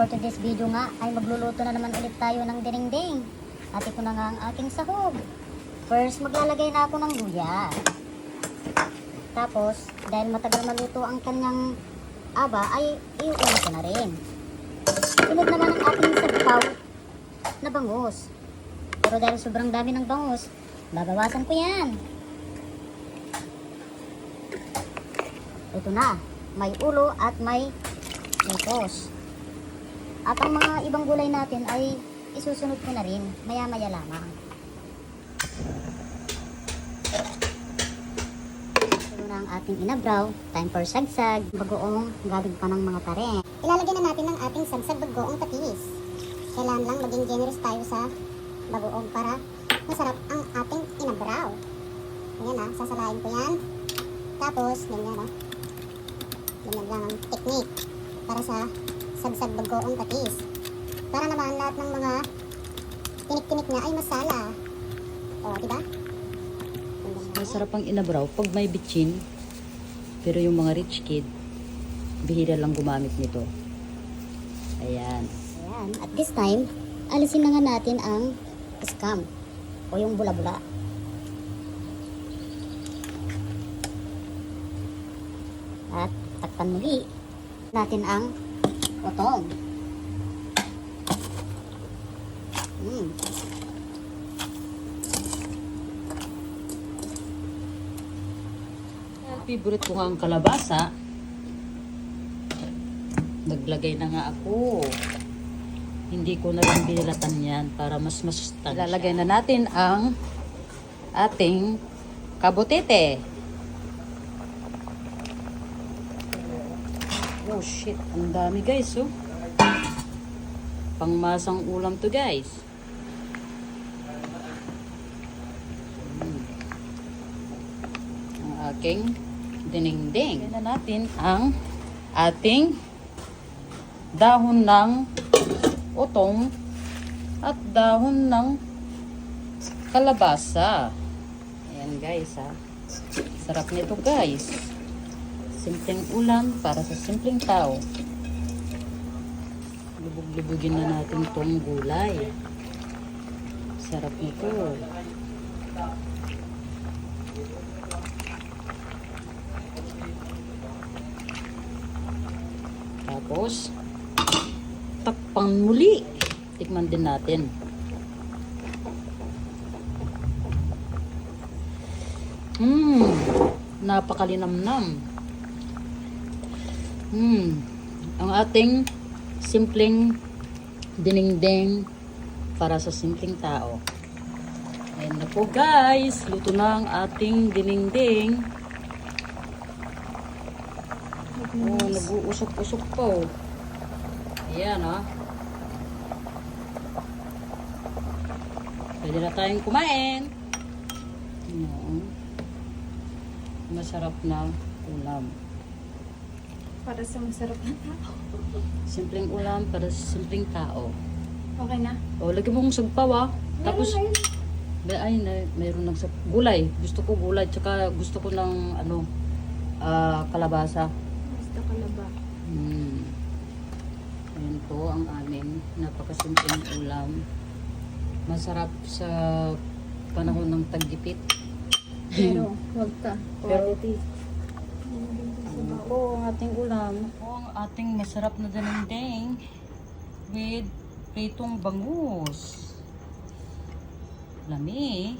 for today's video nga ay magluluto na naman ulit tayo ng dinding. At ito na nga ang aking sahog. First, maglalagay na ako ng luya. Tapos, dahil matagal maluto ang kanyang aba, ay iuuna ko na rin. Sunod naman ang ating sabaw na bangus. Pero dahil sobrang dami ng bangus, babawasan ko yan. Ito na, may ulo at may utos. At ang mga ibang gulay natin ay isusunod ko na rin, maya-maya lamang. Ito na ang ating inabraw, time for sagsag, bagoong, gagawin pa ng mga tare. Ilalagay na natin ang ating sagsag bagoong patis. Kailangan lang maging generous tayo sa bagoong para masarap ang ating inabraw. Ganyan ah, sasalain ko yan. Tapos, ganyan ah. Ganyan lang ang technique para sa sagsag bagoong patis. Para naman lahat ng mga tinik-tinik na ay masala. O, di ba? Masarap ang inabraw pag may bitchin. Pero yung mga rich kid, bihira lang gumamit nito. Ayan. Ayan, at this time, alisin na nga natin ang scam o yung bula-bula. At takpan muli natin ang otong. Mm. Favorite ko nga ang kalabasa. Naglagay na nga ako. Hindi ko na rin binilatan yan para mas masustansya. Ilalagay na natin ang ating kabutete. Oh shit, ang dami guys oh. Pangmasang ulam to guys. Mm. Ang aking dinengdeng. Na natin ang ating dahon ng utong at dahon ng kalabasa. Ayan guys ha. Sarap nito guys. Simpleng ulam para sa simpleng tao. Lubog-lubugin na natin tong gulay. Sarap nito. Tapos, takpang muli. Tikman din natin. Mmm, napakalinamnam. Mmm, ang ating simpleng dinengdeng para sa simpleng tao. Ayan na po guys, luto na ang ating dinengdeng. Oh, nag-uusok-usok po. Ayan, ah. Pwede na tayong kumain. Ayan. Masarap na ulam. Para sa masarap na tao. Simpleng ulam para sa simpleng tao. Okay na? O, lagyan mong sagpaw, ah. Tapos, may, ay, na, mayroon ng sag- gulay. Gusto ko gulay, tsaka gusto ko ng, ano, ah, kalabasa. Basta ka na ba? Hmm. Ayan po ang aming napakasimpleng ulam. Masarap sa panahon ng tagipit. Pero, huwag ka. Pero- Quality. Po ang ating ulam? Po ang ating masarap na danindeng with pritong bangus. Lami.